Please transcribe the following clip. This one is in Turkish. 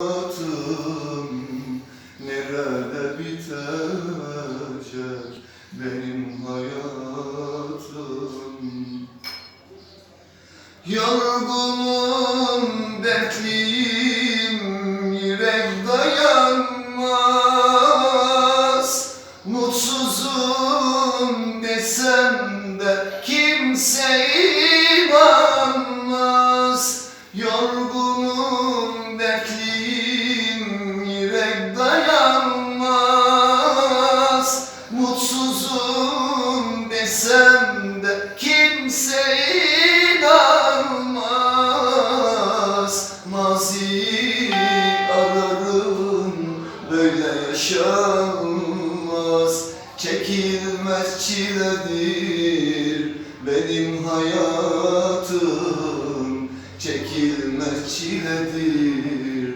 hayatım nerede bitecek benim hayatım? Yorgunum, dertliyim, yürek dayanmaz. Mutsuzum desem de kimse inanmaz Yorgunum, Mutsuzum desem de kimse inanmaz. Maziyi ararım böyle yaşanmaz. Çekilmez çiledir benim hayatım. Çekilmez çiledir